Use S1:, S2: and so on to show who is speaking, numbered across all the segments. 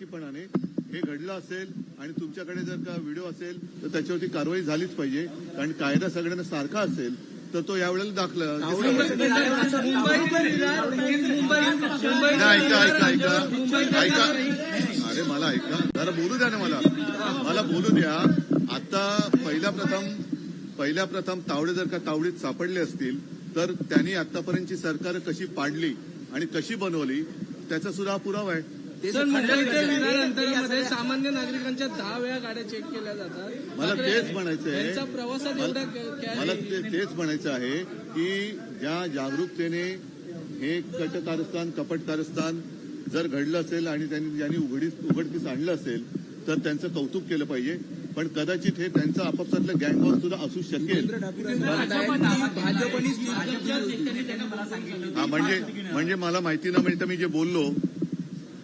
S1: निपक्षपातीपणाने हे घडलं असेल आणि तुमच्याकडे जर का व्हिडिओ असेल तर त्याच्यावरती कारवाई झालीच पाहिजे. कारण कायदा सगळ्यांना सारखा असेल तर तो यावेळेला दाखला नाही, ऐका ऐका ऐका. ऐका. अरे मला ऐका. जरा बोलू द्या ना मला. मला बोलू द्या. आता पहिल्या प्रथम पहिल्या प्रथम तावडे जर का तावडीत सापडले असतील तर त्यांनी आतापर्यंतची सरकार कशी पाडली आणि कशी बनवली त्याचा सुद्धा पुरावा आहे.
S2: सर मुंबई ते विरार अंतरामध्ये सामान्य नागरिकांच्या दहा वेळा गाड्या चेक केल्या जातात.
S1: मला तेच म्हणायचं
S2: यांचा
S1: आहे
S2: प्रवासात एवढा
S1: मला तेच म्हणायचं आहे की ज्या जागरूकतेने हे कट कारस्थान कपट कारस्थान जर घडलं असेल आणि त्यांनी ज्यांनी उघडीस उघडकीस आणलं असेल तर त्यांचं कौतुक केलं पाहिजे. पण कदाचित हे त्यांचं आपापसातलं गँगवॉर सुद्धा असू शकेल. हा म्हणजे म्हणजे मला माहिती न मिळतं मी जे बोललो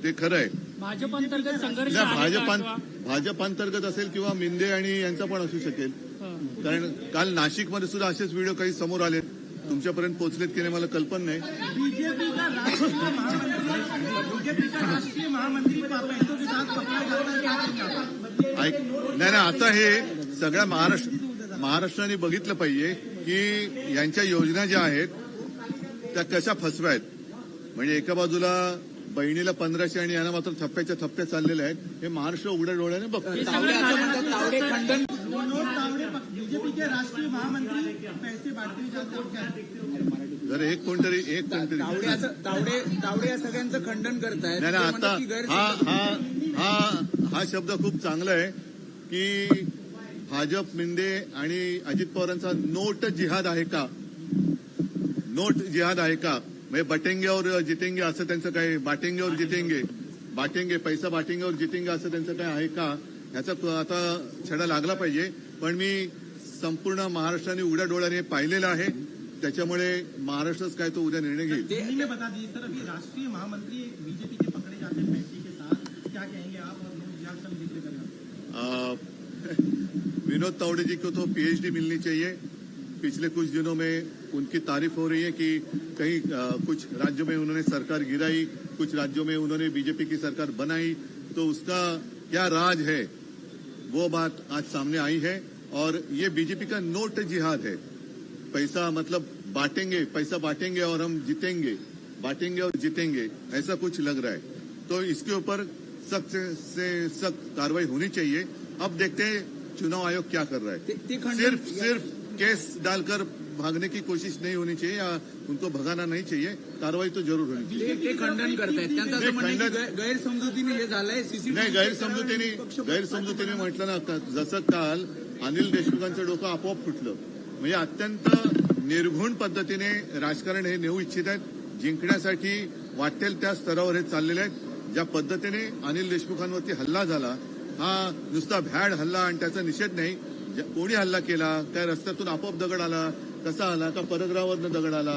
S1: ते खरं आहे.
S3: भाजप अंतर्गत संघर्ष
S1: नाही
S3: आहे का
S1: भाजपां
S3: किंवा-
S1: भाजप अंतर्गत असेल किंवा मिंदे आणि यांचा पण असू शकेल. कारण काल नाशिकमध्ये सुद्धा असेच व्हिडिओ काही समोर आले. तुमच्यापर्यंत पोहोचलेत की नाही मला कल्पना नाही. नाही नाही आता हे सगळ्या महाराष्ट्र महाराष्ट्राने बघितलं पाहिजे की यांच्या योजना ज्या आहेत त्या कशा फसव्या आहेत म्हणजे एका बाजूला बहिणीला पंधराशे आणि यांना मात्र थप्प्याच्या थप्प्या चाललेल्या आहेत. हे महाराष्ट्र उघड्या डोळ्याने बघतो
S4: राष्ट्रीय महामंत्री हैं
S1: जर एक कोणतरी एक कोणतरी
S5: तावडे तावडे तावडे या सगळ्यांचं खंडन म्हणतात
S1: आता हा हा हा हा शब्द खूप चांगला आहे की भाजप मिंदे आणि अजित पवारांचा नोट जिहाद आहे का? नोट जिहाद आहे का? म्हणजे बटेंगे और जितेंगे असं त्यांचं काय बाटेंगे और जितेंगे. बाटेंगे पैसा बाटेंगे और जितेंगे असं त्यांचं काय आहे का? ह्याचा आता छडा लागला पाहिजे. पण मी संपूर्ण महाराष्ट्राने उघड्या डोळ्याने पाहिलेलं आहे. त्याच्यामुळे महाराष्ट्रच काय तो उद्या निर्णय घेईल.
S4: राष्ट्रीय महामंत्री बीजेपी के पकड़े जाते हैं पैसे के साथ. क्या कहेंगे आप और मनोज जिहाद का भी जिक्र करें
S1: अ, विनोद तावड़े जी को तो पीएचडी मिलनी चाहिए. पिछले कुछ दिनों में उनकी तारीफ़ हो रही है कि कहीं कुछ राज्यों में उन्होंने सरकार गिराई कुछ राज्यों में उन्होंने बीजेपी की सरकार बनाई तो उसका क्या राज है? वो बात आज सामने आई है और ये बीजेपी का नोट जिहाद है। पैसा मतलब बांटेंगे पैसा बांटेंगे और हम जीतेंगे बांटेंगे और जीतेंगे ऐसा कुछ लग रहा है। तो इसके ऊपर सख्त से सख्त कार्रवाई होनी चाहिए। अब देखते हैं चुनाव आयोग क्या कर रहा है। सिर्फ़ सिर्फ़ केस डालकर भागने की कोशिश नहीं होनी चाहिए या उनको भगाना नहीं चाहिए कार्रवाई तो जरूर होनी चाहिए।
S5: खंडन करतायत गैरसमजुतीने हे झालंय
S1: नाही गैरसमजुतीने गैरसमजुतीने म्हटलं ना जसं काल अनिल देशमुखांचं डोकं आपोआप फुटलं. म्हणजे अत्यंत निर्घुण पद्धतीने राजकारण हे नेऊ इच्छित आहेत. जिंकण्यासाठी वाटेल त्या स्तरावर हे चाललेले आहेत. ज्या पद्धतीने अनिल देशमुखांवरती हल्ला झाला हा नुसता भॅड हल्ला आणि त्याचा निषेध नाही कोणी हल्ला केला काय रस्त्यातून आपोआप दगड आला कसा आला का परग्रावरनं दगड आला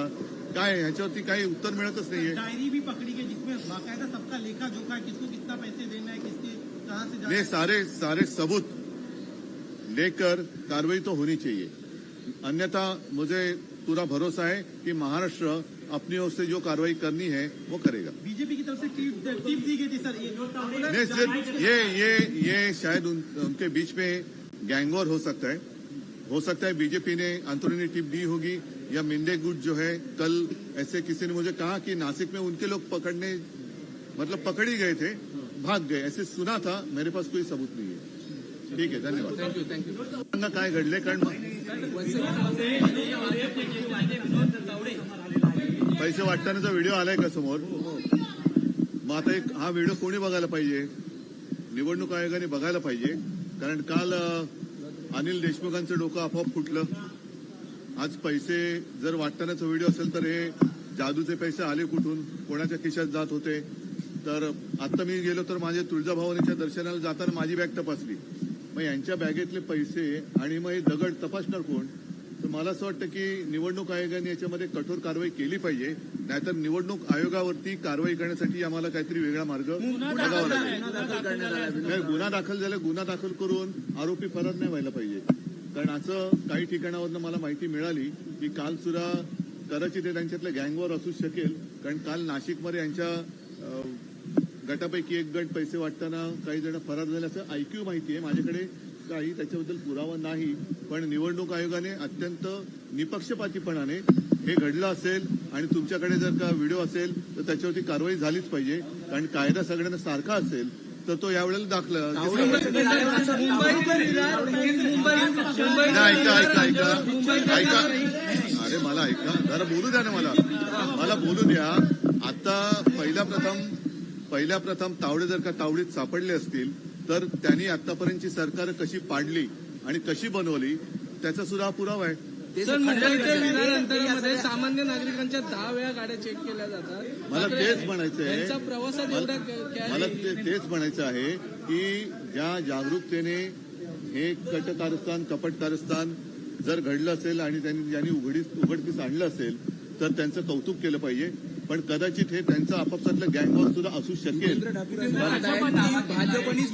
S1: काय ह्याच्यावरती काही उत्तर मिळतच नाहीये.
S4: डायरी भी पकड़ी गई जिसमें बाकायदा सबका लेखा जोखा किसको कितना पैसे देना है किसके कहाँ से जाना
S1: सारे सारे सबूत लेकर कार्रवाई तो होनी चाहिए। अन्यथा मुझे पूरा भरोसा है कि महाराष्ट्र अपनी ओर से जो कार्रवाई करनी है वो करेगा।
S4: बीजेपी की तरफ से टिप दी गई थी सर ये
S1: ये ये ये शायद उन, उनके बीच में गैंगवॉर हो सकता है। हो सकता है बीजेपी ने अंतरुणी टिप दी होगी या मिंदे गुट जो है कल ऐसे किसी ने मुझे कहा कि नासिक में उनके लोग पकड़ने मतलब पकड़ ही गए थे भाग गए। ऐसे सुना था मेरे पास कोई सबूत नहीं है। ठीक आहे धन्यवाद। काय घडले कारण पैसे वाटतानाचा व्हिडिओ आलाय का समोर? मग आता एक हा व्हिडिओ कोणी बघायला पाहिजे? निवडणूक आयोगाने बघायला पाहिजे? कारण काल अनिल देशमुखांचं डोकं आपोआप फुटलं. आज पैसे जर वाटतानाचा व्हिडिओ असेल तर हे जादूचे पैसे आले कुठून? कोणाच्या खिशात जात होते? तर आता मी गेलो तर माझ्या तुळजाभवानीच्या दर्शनाला जाताना माझी बॅग तपासली. मग यांच्या बॅगेतले पैसे आणि मग हे दगड तपासणार कोण? तर मला असं वाटतं की निवडणूक आयोगाने याच्यामध्ये कठोर कारवाई केली पाहिजे. नाहीतर निवडणूक आयोगावरती कारवाई करण्यासाठी आम्हाला काहीतरी वेगळा मार्ग बघावा लागेल.
S5: गुन्हा दाखल
S1: झाला गुन्हा दाखल करून आरोपी फरार नाही व्हायला पाहिजे. कारण असं काही ठिकाणावरनं मला माहिती मिळाली की काल सुद्धा कदाचित हे त्यांच्यातलं गँगवॉर असू शकेल. कारण काल नाशिकमध्ये यांच्या गटापैकी एक गट पैसे वाटताना काही जण फरार झाल्याचं ऐक्यू माहिती आहे. माझ्याकडे काही त्याच्याबद्दल पुरावा नाही. पण निवडणूक आयोगाने अत्यंत निपक्षपातीपणाने हे घडलं असेल. आणि तुमच्याकडे जर का व्हिडिओ असेल तर त्याच्यावरती कारवाई झालीच पाहिजे. कारण कायदा सगळ्यांना सारखा असेल तर तो यावेळेला दाखला ऐका ऐका ऐका. ऐका. अरे मला ऐका. जरा बोलू द्या ना मला. मला बोलू द्या. आता पहिल्या प्रथम पहिल्या प्रथम तावडे जर का तावडीत सापडले असतील तर त्यांनी आतापर्यंतची सरकार कशी पाडली आणि कशी बनवली त्याचा सुद्धा हा पुरावा आहे.
S2: सर मुंबई ते विरार अंतरामध्ये सामान्य नागरिकांच्या दहा वेळा गाड्या चेक केल्या जातात.
S1: मला तेच म्हणायचं
S2: प्रवासात कॅ-
S1: मला ते- तेच म्हणायचं आहे की ज्या जागरूकतेने हे कटकारस्थान कपटकारस्थान जर घडलं असेल आणि त्यांनी ज्यांनी उघडीस उघडकीस आणलं असेल तर त्यांचं कौतुक केलं पाहिजे. पण कदाचित हे त्यांचं आपापसातलं गँगवॉर सुद्धा असू शकेल.
S5: भाजपनीच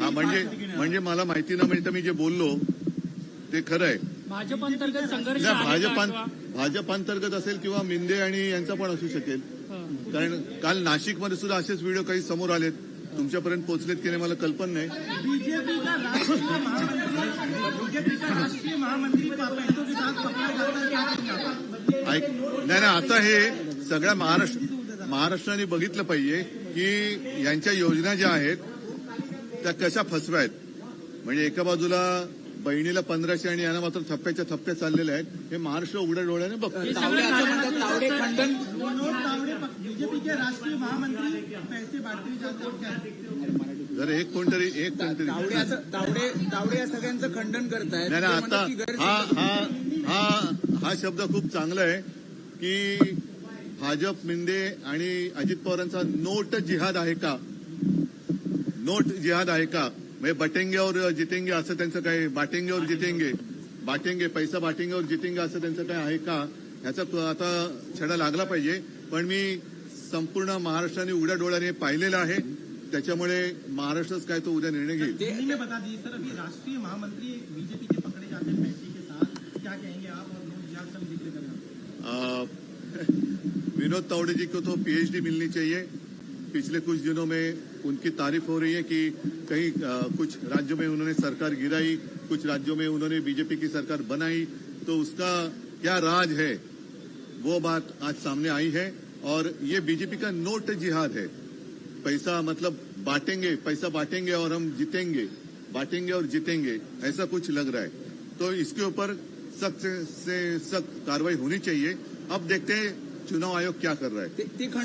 S1: हा म्हणजे म्हणजे मला माहिती न मिळतं मी जे बोललो ते खरं आहे.
S3: भाजपंतर्गत संघर्ष
S1: भाजपां भाजपांतर्गत असेल किंवा मिंदे आणि यांचा पण असू शकेल. कारण काल नाशिकमध्ये सुद्धा असेच व्हिडिओ काही समोर आलेत. तुमच्यापर्यंत पोहोचलेत की नाही मला कल्पना नाही. नाही नाही आता हे सगळ्या महाराष्ट्र महाराष्ट्राने बघितलं पाहिजे की यांच्या योजना ज्या आहेत त्या कशा फसव्या आहेत म्हणजे एका बाजूला बहिणीला पंधराशे आणि यांना मात्र थप्प्याच्या थप्प्या चाललेल्या आहेत. हे महाराष्ट्र उघड्या डोळ्याने बघतो जर एक कोणतरी एक कोणतरी
S5: तावडे तावडे या सगळ्यांचं खंडन करतायत. म्हणतात
S1: आता हा हा हा हा शब्द खूप चांगला आहे की भाजप मिंदे आणि अजित पवारांचा नोट जिहाद आहे का? नोट जिहाद आहे का? म्हणजे बटेंगे और जितेंगे असं त्यांचं काय बाटेंगे और जितेंगे। बाटेंगे पैसा बाटेंगे और जितेंगे असं त्यांचं काय आहे का? ह्याचा आता छडा लागला पाहिजे. पण मी संपूर्ण महाराष्ट्राने उघड्या डोळ्याने पाहिलेलं आहे. त्याच्यामुळे महाराष्ट्रच काय तो उद्या निर्णय घेईल.
S4: राष्ट्रीय महामंत्री बीजेपी के पकड़े जाते के साथ. क्या कहेंगे आप और लोग?
S1: विनोद तावड़े जी को तो पीएचडी मिलनी चाहिए. पिछले कुछ दिनों में उनकी तारीफ़ हो रही है कि कहीं कुछ राज्यों में उन्होंने सरकार गिराई कुछ राज्यों में उन्होंने बीजेपी की सरकार बनाई। तो उसका क्या राज है? वो बात आज सामने आई है और ये बीजेपी का नोट जिहाद है। पैसा मतलब बांटेंगे पैसा बांटेंगे और हम जीतेंगे बांटेंगे और जीतेंगे ऐसा कुछ लग रहा है। तो इसके ऊपर सख्त से सख्त कार्रवाई होनी चाहिए। अब देखते हैं चुनाव आयोग क्या कर रहा है।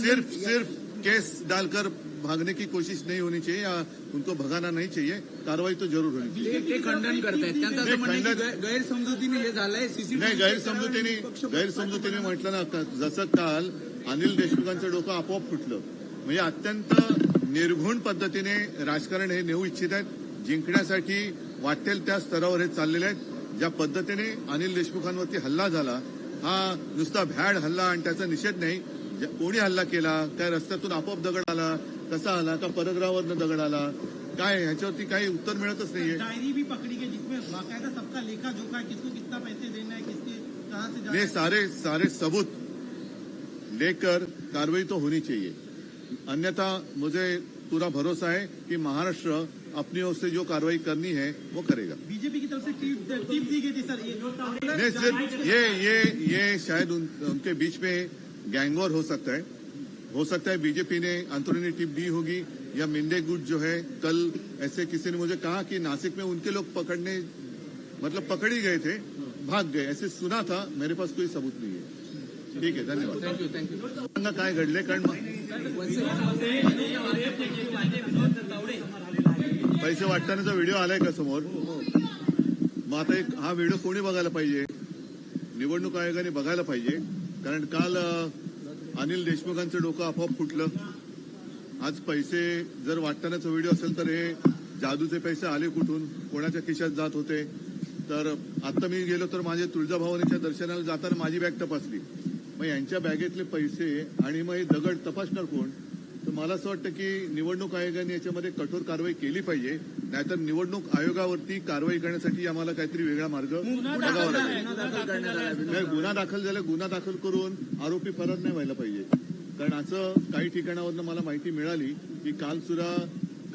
S1: सिर्फ़ सिर्फ़ केस डालकर भागने की कोशिश नहीं होनी चाहिए या उनको भगाना नहीं चाहिए कार्रवाई तो जरूर होनी चाहिए।
S5: खंडन करतायत त्यांचं असं
S1: नाही,
S5: म्हणणं आहे की
S1: खंडन-
S5: गै- गैरसमजुतीने हे झालंय सीसीटीव्ही
S1: नाही गैरसमजुतीने गैरसमजुतीने म्हटलं ना जसं काल अनिल देशमुखांचं डोकं आपोआप फुटलं. म्हणजे अत्यंत निर्घुण पद्धतीने राजकारण हे नेऊ इच्छित आहेत जिंकण्यासाठी वाटेल त्या स्तरावर हे चाललेले आहेत. ज्या पद्धतीने अनिल देशमुखांवरती हल्ला झाला हा नुसता भॅड हल्ला आणि त्याचा निषेध नाही कोणी हल्ला केला काय रस्त्यातून आपोआप दगड आला कसा आला का परग्रहावरनं दगड आला काय ह्याच्यावरती काही उत्तर मिळतच नाहीये.
S4: डायरी भी पकड़ी गई जिसमें बाकायदा सबका लेखा जोखा है किसको कितना पैसे देना है किसके कहाँ से जाना
S1: सारे सारे सबूत लेकर कार्रवाई तो होनी चाहिए। अन्यथा मुझे पूरा भरोसा है कि महाराष्ट्र अपनी ओर से जो कार्रवाई करनी है वो करेगा।
S4: बीजेपी की तरफ से टीप दी गई थी सर ये
S1: नहीं ये ये ये शायद उन, उनके बीच में गैंगवॉर हो सकता है। हो सकता है बीजेपी ने अंतरुणी टिप दी होगी या मिंदे गुट जो है कल ऐसे किसी ने मुझे कहा कि नासिक में उनके लोग पकड़ने मतलब पकड़ ही गए थे भाग गए। ऐसे सुना था मेरे पास कोई सबूत नहीं है। ठीक है धन्यवाद। काय घडले कारण पैसे वाटतानाचा व्हिडिओ आलाय का समोर? मग आता एक हा व्हिडिओ कोणी बघायला पाहिजे? निवडणूक आयोगाने बघायला पाहिजे. कारण काल अनिल देशमुखांचं डोकं आपोआप फुटलं. आज पैसे जर वाटतानाचा व्हिडिओ असेल तर हे जादूचे पैसे आले कुठून? कोणाच्या खिशात जात होते? तर आता मी गेलो तर माझ्या तुळजाभवानीच्या दर्शनाला जाताना माझी बॅग तपासली. मग यांच्या बॅगेतले पैसे आणि मग हे दगड तपासणार कोण? तर मला असं वाटतं की निवडणूक आयोगाने याच्यामध्ये कठोर कारवाई केली पाहिजे. नाहीतर निवडणूक आयोगावरती कारवाई करण्यासाठी आम्हाला काहीतरी वेगळा मार्ग बघावा लागेल.
S5: गुन्हा दाखल करण्यात आला
S1: नाही, गुन्हा दाखल झाला गुन्हा दाखल करून आरोपी फरार नाही व्हायला पाहिजे. कारण असं काही ठिकाणावरनं मला माहिती मिळाली की काल सुद्धा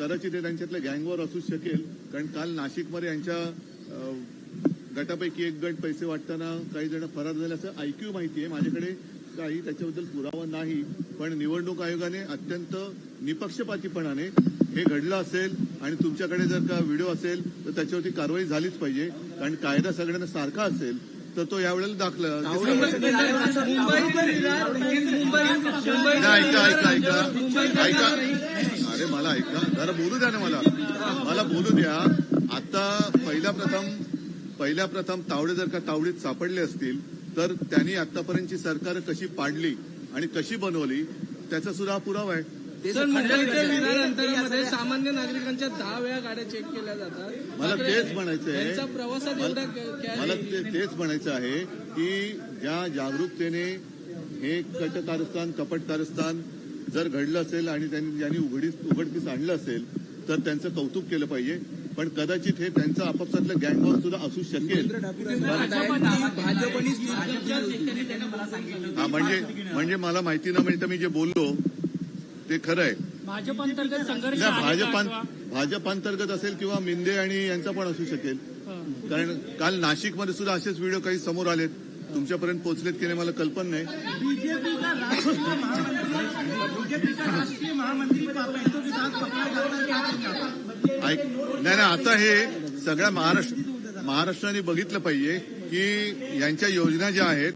S1: कदाचित हे त्यांच्यातल्या गँगवर असू शकेल. कारण काल नाशिकमध्ये यांच्या गटापैकी एक गट पैसे वाटताना काही जण फरार झाले असं ऐक्यू माहिती आहे माझ्याकडे काही त्याच्याबद्दल पुरावा नाही. पण निवडणूक आयोगाने अत्यंत निपक्षपातीपणाने हे घडलं असेल. आणि तुमच्याकडे जर का व्हिडिओ असेल तर त्याच्यावरती कारवाई झालीच पाहिजे. कारण कायदा सगळ्यांना सारखा असेल तर तो यावेळेला दाखला ऐका ऐका ऐका. ऐका. अरे मला ऐका. जरा बोलू द्या ना मला. मला बोलू द्या. आता पहिल्या प्रथम पहिल्या प्रथम तावडे जर का तावडीत सापडले असतील तर त्यांनी आतापर्यंतची सरकार कशी पाडली आणि कशी बनवली त्याचा सुद्धा हा पुरावा आहे.
S2: अंतरामध्ये सामान्य नागरिकांच्या दहा वेळा गाड्या चेक केल्या जातात.
S1: मला तेच म्हणायचं आहे.
S2: प्रवासात एवढा
S1: मला तेच म्हणायचं आहे की ज्या जागरूकतेने हे कटकारस्थान कपटकारस्थान जर घडलं असेल आणि त्यांनी ज्यांनी उघडीस उघडकीस आणलं असेल तर त्यांचं कौतुक केलं पाहिजे. पण कदाचित हे त्यांचं आपापसातलं गँगवॉर सुद्धा असू शकेल. हा म्हणजे म्हणजे मला माहिती न मिळतं मी जे बोललो ते खरं आहे.
S3: भाजप अंतर्गत संघर्ष
S1: नाही,
S3: आहे का
S1: भाजपां
S3: किंवा-
S1: भाजप अंतर्गत असेल किंवा मिंदे आणि यांचा पण असू शकेल. कारण काल नाशिकमध्ये सुद्धा असेच व्हिडिओ काही समोर आलेत. तुमच्यापर्यंत पोहोचलेत की नाही मला कल्पना नाही.
S4: बीजेपी का राष्ट्रीय महामंत्री बीजेपी का राष्ट्रीय महामंत्री पैसों के साथ पकड़ा जाता है क्या करेंगे
S1: ऐक नाही नाही आता हे सगळ्या महाराष्ट्र महाराष्ट्राने बघितलं पाहिजे की यांच्या योजना ज्या आहेत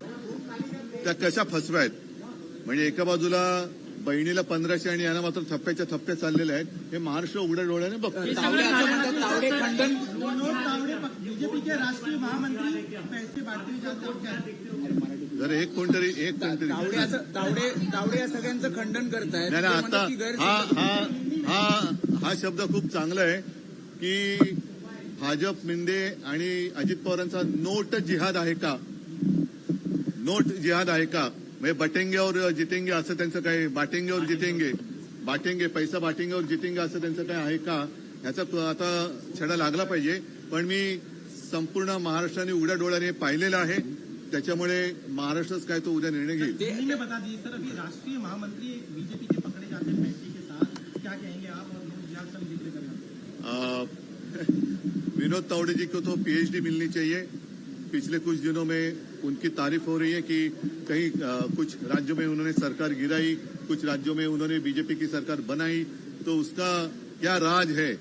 S1: त्या कशा फसव्या आहेत म्हणजे एका बाजूला बहिणीला पंधराशे आणि यांना मात्र थप्प्याच्या थप्प्या चाललेल्या आहेत. हे महाराष्ट्र उघड्या डोळ्याने बघतो
S4: हैं
S1: जर एक कोणतरी एक कोणतरी
S5: तावडे असं तावडे तावडे या सगळ्यांचं खंडन करतायत.
S1: नाही
S5: ते
S1: नाही
S5: म्हणतात
S1: आता हा हा हा हा शब्द खूप चांगला आहे की भाजप मिंदे आणि अजित पवारांचा नोट जिहाद आहे का? नोट जिहाद आहे का? म्हणजे बटेंगे और जितेंगे असं त्यांचं काय बाटेंगे और जितेंगे बाटेंगे पैसा बाटेंगे और जितेंगे असं त्यांचं काय आहे का? ह्याचा तो आता छडा लागला पाहिजे पण मी संपूर्ण महाराष्ट्राने उघड्या डोळ्याने पाहिलेलं आहे. त्याच्यामुळे महाराष्ट्रच काय तो उद्या निर्णय घेईल.
S4: राष्ट्रीय महामंत्री बीजेपी के पकड़े जाते पैसे के साथ. क्या कहेंगे आप और मनोज जिहाद का भी जिक्र करेंगे
S1: अ, विनोद तावड़े जी को तो पीएचडी मिलनी चाहिए. पिछले कुछ दिनों में उनकी तारीफ़ हो रही है कि कहीं कुछ राज्यों में उन्होंने सरकार गिराई कुछ राज्यों में उन्होंने बीजेपी की सरकार बनाई तो उसका क्या राज है?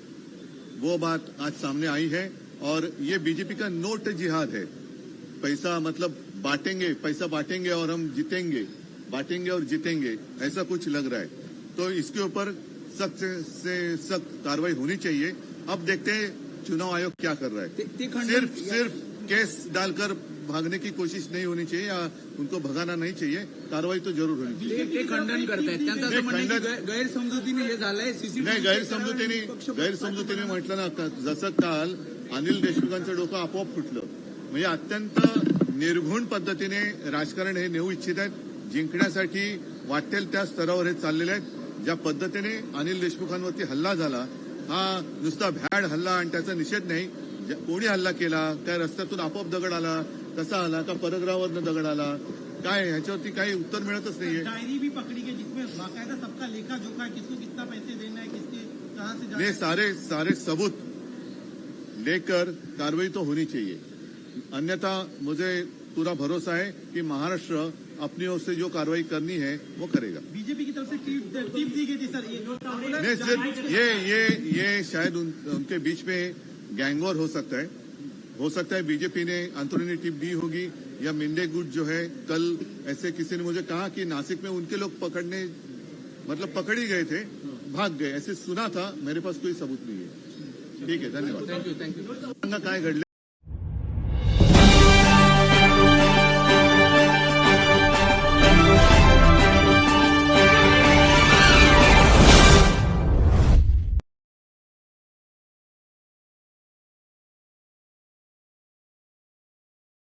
S1: वो बात आज सामने आई है और ये बीजेपी का नोट जिहाद है। पैसा मतलब बांटेंगे पैसा बांटेंगे और हम जीतेंगे बांटेंगे और जीतेंगे ऐसा कुछ लग रहा है। तो इसके ऊपर सख्त से, सख्त कार्रवाई होनी चाहिए। अब देखते हैं चुनाव आयोग क्या कर रहा है। सिर्फ़ सिर्फ़ केस डालकर भागने की कोशिश नहीं होनी चाहिए या उनको भगाना नहीं चाहिए कार्रवाई तो जरूर होनी चाहिए।
S5: खंडन करतायत त्यांचं
S1: नाही,
S5: असं म्हणणं आहे की
S1: खंडन-
S5: गै- गैरसमजुतीने हे झालंय
S1: नाही
S5: सीसीटीव्ही
S1: गैरसमजुतीने गैरसमजुतीने म्हटलं ना जसं काल अनिल देशमुखांचं डोकं आपोआप फुटलं. म्हणजे अत्यंत निर्घुण पद्धतीने राजकारण हे नेऊ इच्छित आहेत. जिंकण्यासाठी वाटेल त्या स्तरावर हे चाललेले आहेत. ज्या पद्धतीने अनिल देशमुखांवरती हल्ला झाला हा नुसता भ्याड हल्ला आणि त्याचा निषेध नाही. कोणी हल्ला केला काय रस्त्यातून आपोआप दगड आला कसा आला? का परग्रहावरनं दगड आला? काय ह्याच्यावरती काही उत्तर मिळतच नाहीये.
S4: डायरी भी पकड़ी गई जिसमें बाकायदा सबका लेखा जोखा किसको कितना पैसे देना है किसके कहाँ से जाना
S1: ये सारे सारे सबूत लेकर कार्रवाई तो होनी चाहिए। अन्यथा मुझे पूरा भरोसा है कि महाराष्ट्र अपनी ओर से जो कार्रवाई करनी है वो करेगा।
S4: बीजेपी की तरफ से टीप टीप दी गई थी सर ये
S1: नहीं सिर्फ ये ये ये शायद उन, उनके बीच में गैंगवॉर हो सकता है। हो सकता है बीजेपी ने अंतरुनी टिप दी होगी या मिंडे गुट जो है कल ऐसे किसी ने मुझे कहा कि नासिक में उनके लोग पकड़ने मतलब पकड़ ही गए थे भाग गए। ऐसे सुना था मेरे पास कोई सबूत नहीं है। ठीक है धन्यवाद।
S5: थैंक यू
S1: थैंक काय घडले